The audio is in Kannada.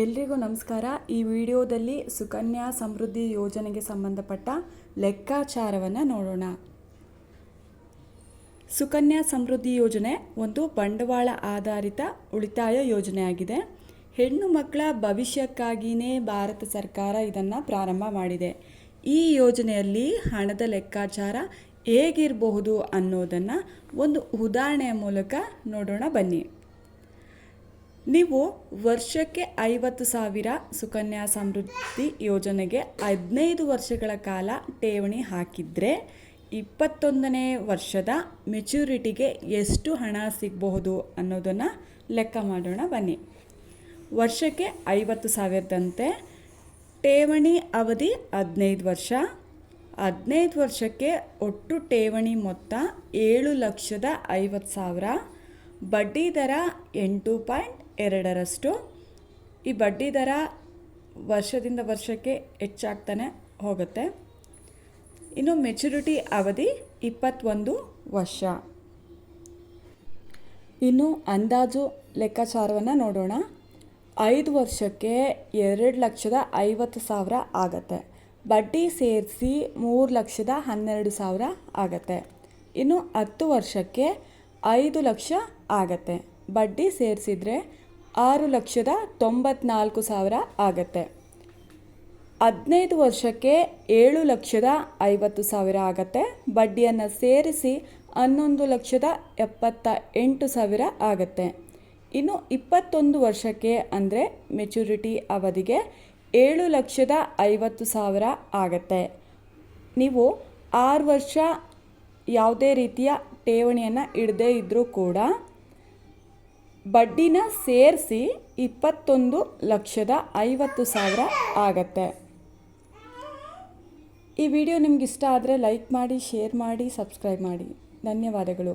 ಎಲ್ರಿಗೂ ನಮಸ್ಕಾರ. ಈ ವಿಡಿಯೋದಲ್ಲಿ ಸುಕನ್ಯಾ ಸಮೃದ್ಧಿ ಯೋಜನೆಗೆ ಸಂಬಂಧಪಟ್ಟ ಲೆಕ್ಕಾಚಾರವನ್ನು ನೋಡೋಣ. ಸುಕನ್ಯಾ ಸಮೃದ್ಧಿ ಯೋಜನೆ ಒಂದು ಬಂಡವಾಳ ಆಧಾರಿತ ಉಳಿತಾಯ ಯೋಜನೆಯಾಗಿದೆ. ಹೆಣ್ಣು ಮಕ್ಕಳ ಭವಿಷ್ಯಕ್ಕಾಗಿಯೇ ಭಾರತ ಸರ್ಕಾರ ಇದನ್ನು ಪ್ರಾರಂಭ ಮಾಡಿದೆ. ಈ ಯೋಜನೆಯಲ್ಲಿ ಹಣದ ಲೆಕ್ಕಾಚಾರ ಹೇಗಿರಬಹುದು ಅನ್ನೋದನ್ನು ಒಂದು ಉದಾಹರಣೆಯ ಮೂಲಕ ನೋಡೋಣ ಬನ್ನಿ. ನೀವು ವರ್ಷಕ್ಕೆ ಐವತ್ತು ಸಾವಿರ ಸುಕನ್ಯಾ ಸಮೃದ್ಧಿ ಯೋಜನೆಗೆ ಹದಿನೈದು ವರ್ಷಗಳ ಕಾಲ ಠೇವಣಿ ಹಾಕಿದರೆ ಇಪ್ಪತ್ತೊಂದನೇ ವರ್ಷದ ಮೆಚುರಿಟಿಗೆ ಎಷ್ಟು ಹಣ ಸಿಗಬಹುದು ಅನ್ನೋದನ್ನು ಲೆಕ್ಕ ಮಾಡೋಣ ಬನ್ನಿ. ವರ್ಷಕ್ಕೆ ಐವತ್ತು ಸಾವಿರದಂತೆ ಠೇವಣಿ ಅವಧಿ ಹದಿನೈದು ವರ್ಷ. ಹದಿನೈದು ವರ್ಷಕ್ಕೆ ಒಟ್ಟು ಠೇವಣಿ ಮೊತ್ತ ಏಳು ಲಕ್ಷದ ಐವತ್ತು ಸಾವಿರ. ಬಡ್ಡಿ ದರ ಎಂಟು ಪಾಯಿಂಟ್ ಎರಡರಷ್ಟು. ಈ ಬಡ್ಡಿ ದರ ವರ್ಷದಿಂದ ವರ್ಷಕ್ಕೆ ಹೆಚ್ಚಾಗ್ತಾನೆ ಹೋಗುತ್ತೆ. ಇನ್ನು ಮೆಚುರಿಟಿ ಅವಧಿ ಇಪ್ಪತ್ತೊಂದು ವರ್ಷ. ಇನ್ನು ಅಂದಾಜು ಲೆಕ್ಕಾಚಾರವನ್ನು ನೋಡೋಣ. ಐದು ವರ್ಷಕ್ಕೆ ಎರಡು ಲಕ್ಷದ ಐವತ್ತು ಸಾವಿರ ಆಗತ್ತೆ. ಬಡ್ಡಿ ಸೇರಿಸಿ ಮೂರು ಲಕ್ಷದ ಹನ್ನೆರಡು ಸಾವಿರ ಆಗತ್ತೆ. ಇನ್ನು ಹತ್ತು ವರ್ಷಕ್ಕೆ ಐದು ಲಕ್ಷ ಆಗತ್ತೆ. ಬಡ್ಡಿ ಸೇರಿಸಿದರೆ ಆರು ಲಕ್ಷದ ತೊಂಬತ್ನಾಲ್ಕು ಸಾವಿರ ಆಗತ್ತೆ. ಹದಿನೈದು ವರ್ಷಕ್ಕೆ ಏಳು ಲಕ್ಷದ ಐವತ್ತು ಸಾವಿರ ಆಗತ್ತೆ. ಬಡ್ಡಿಯನ್ನು ಸೇರಿಸಿ ಹನ್ನೊಂದು ಲಕ್ಷದ ಎಪ್ಪತ್ತ ಎಂಟು ಸಾವಿರ ಆಗತ್ತೆ. ಇನ್ನು ಇಪ್ಪತ್ತೊಂದು ವರ್ಷಕ್ಕೆ ಅಂದರೆ ಮೆಚುರಿಟಿ ಅವಧಿಗೆ ಏಳು ಲಕ್ಷದ ಐವತ್ತು ಸಾವಿರ ಆಗತ್ತೆ. ನೀವು ಆರು ವರ್ಷ ಯಾವುದೇ ರೀತಿಯ ಠೇವಣಿಯನ್ನು ಇಡದೇ ಇದ್ದರೂ ಕೂಡ ಬಡ್ಡಿನ ಸೇರಿಸಿ ಇಪ್ಪತ್ತೊಂದು ಲಕ್ಷದ ಐವತ್ತು ಸಾವಿರ ಆಗತ್ತೆ. ಈ ವಿಡಿಯೋ ನಿಮ್ಗೆ ಇಷ್ಟ ಆದರೆ ಲೈಕ್ ಮಾಡಿ, ಶೇರ್ ಮಾಡಿ, ಸಬ್ಸ್ಕ್ರೈಬ್ ಮಾಡಿ. ಧನ್ಯವಾದಗಳು.